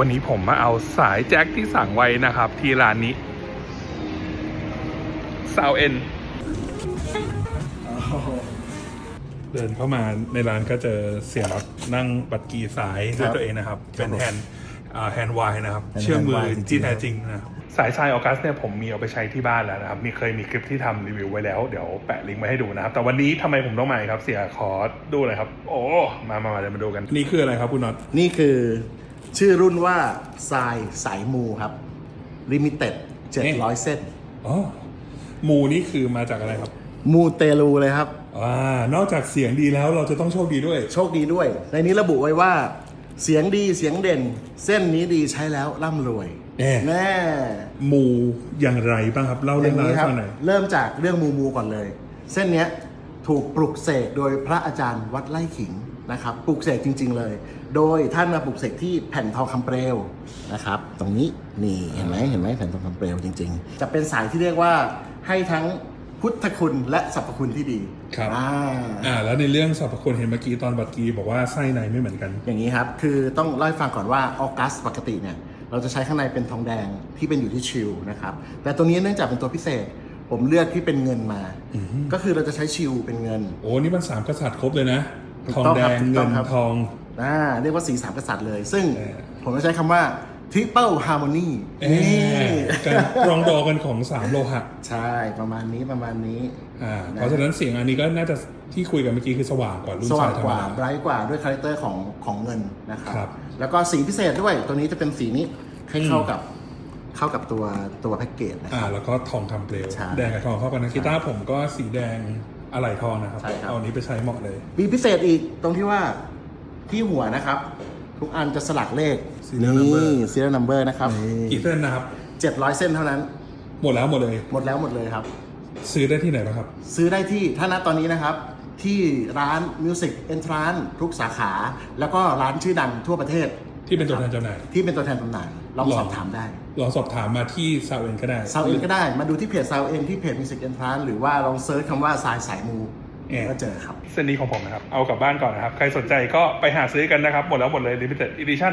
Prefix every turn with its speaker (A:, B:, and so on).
A: วันนี้ผมมาเอาสายแจ็คที่สั่งไว้นะครับ ที่ร้านนี้ซาวเอ็นเดินเข้ามาในร้านก็เจอเสียรับนั่งบัตรกีสายด้วยตัวเองนะครับ เป็นแฮนด์แฮนด์วายนะครับ
B: เป็น
A: เชื่อมมือ
B: hand wire
A: ที่
B: จริงๆ
A: แท้จริงนะครับสายชายออกัสเนี่ยผมมีเอาไปใช้ที่บ้านแล้วนะครับ มีเคยมีคลิปที่ทำรีวิวไว้แล้ว เดี๋ยวแปะลิงก์ไว้ให้ดูนะครับ แต่วันนี้ทำไมผมต้องมาอีกครับ เสียขอดูเลยครับ โอ้ มามามาเดี๋ยวมาดูกัน นี่คืออะไรครับคุณน็อต
B: นี่คือ ชื่อรุ่นว่าทรายสายมูครับ Limited 700เส้น
A: อ๋อหมูนี่คือมาจากอะไรครับ
B: มูเตลูเลยครับ
A: อ่านอกจากเสียงดีแล้วเราจะต้องโชคดีด้วย
B: โชคดีด้วย ในนี้ระบุไว้ว่า เสียงดีเสียงเด่น เส้นนี้ดีใช้แล้วร่ำรวย
A: แน่
B: แน่
A: หมูอย่างไรบ้างครับเล่า
B: อ
A: เรื่อง
B: ย่าง
A: ราว
B: นี้
A: ให้
B: ครับ
A: ฟังหน่อย
B: เริ่มจากเรื่องมูมูก่อนเลย เส้นเนี้ยถูกปลุกเสกโดยพระอาจารย์วัดไร่ขิง นะครับปลุกเสกจริง ๆ เลย โดยท่านมาปลุกเสกที่แผ่นทองคำเปลวนะครับ ตรงนี้นี่เห็นไหมเห็นไหมแผ่นทองคำเปลวจริง ๆ จะเป็นสายที่เรียกว่าให้ทั้งพุทธคุณและสรรพคุณที่ดี
A: ครับ
B: อ่า
A: อ่าแล้วในเรื่องสรรพคุณเห็นเมื่อกี้ตอนบัตรกีบอกว่าไส้ในไม่เหมือนกัน
B: อย่างนี้ครับ คือต้องเล่าให้ฟังก่อนว่าออกัสปกติเนี่ยเราจะใช้ข้างในเป็นทองแดงที่เป็นอยู่ที่ชิลนะครับ แต่ตัวนี้เนื่องจากเป็นตัวพิเศษ ผมเลือกที่เป็นเงินมา ก็คือเราจะใช้ชิลเป็นเงิน
A: โอ้นี่มันสามกษัตริย์ครบเลยนะ
B: ถูก
A: ทอง
B: ต้อง
A: แด
B: ครับ
A: ง
B: ถูกต้
A: เงิ
B: อง
A: น
B: ครับ
A: ทอง
B: อ่าเรียกว่าสีสามกษัตริย์เลย ซึ่ง
A: เออ
B: ผมจะใช้คำว่า triple harmony
A: เอ๊ะการปรองดองกันของสามโลหะ
B: ใช่ประมาณนี้ประมาณนี้
A: อ่าเพราะฉะนั้นเสียงอันนี้ก็น่าจะที่คุยกันเมื่อกี้คือสว่างกว่ารุ่น
B: สว่าง
A: ชยธรร
B: ก
A: ม
B: ว่า
A: ด
B: ไบรท์กว่าด้วยคาแรคเตอร์ของของเงินนะครับ
A: ครับ
B: แล้วก็สีพิเศษด้วยตัวนี้จะเป็นสีนี้ให้เข้ากับเข้ากับตัวตัวแพ็กเกจนะค
A: อ่า
B: รับ
A: แล้วก็ทองคำเปลว
B: ใช่
A: แดงกับทองเข้ากันนะกีตาร์ผมก็สีแดง อะไหล่ทองนะครับ
B: ใช่ครับ
A: เอาอันนี้ไปใช้เหมาะเลย
B: มีพิเศษอีกตรงที่ว่าที่หัวนะครับ ทุกอันจะสลักเลข
A: Serial
B: นี่
A: number
B: serial number นะครับ
A: กี่เส้นนะครับ
B: 700 เส้นเท่านั้น
A: หมดแล้วหมดเลย
B: หมดแล้วหมดเลยครับ
A: ซื้อได้ที่ไหนบ้างครับ
B: ซื้อได้ที่ถ้าณตอนนี้นะครับ ที่ร้าน Music Entrance ทุกสาขา แล้วก็ร้านชื่อดังทั่วประเทศ
A: ที่เป็นตัวแทนจำหน่าย
B: ที่เป็นตัวแทนจำหน่ายลอง
A: หรอ
B: สอบถามได้
A: ลองสอบถามมาที่ซาวเอ็นก็ได้
B: ซาวเอ็นก็ได้มาดูที่เพจซาวเอ็นที่เพจ Music Entrance หรือว่าลองเซิร์ชคำว่าสายสายมู
A: แอบ
B: ก็เจอครับ
A: เส้นนี้ของผมนะครับ เอากลับบ้านก่อนนะครับ ใครสนใจก็ไปหาซื้อกันนะครับ หมดแล้วหมดเลย Limited Edition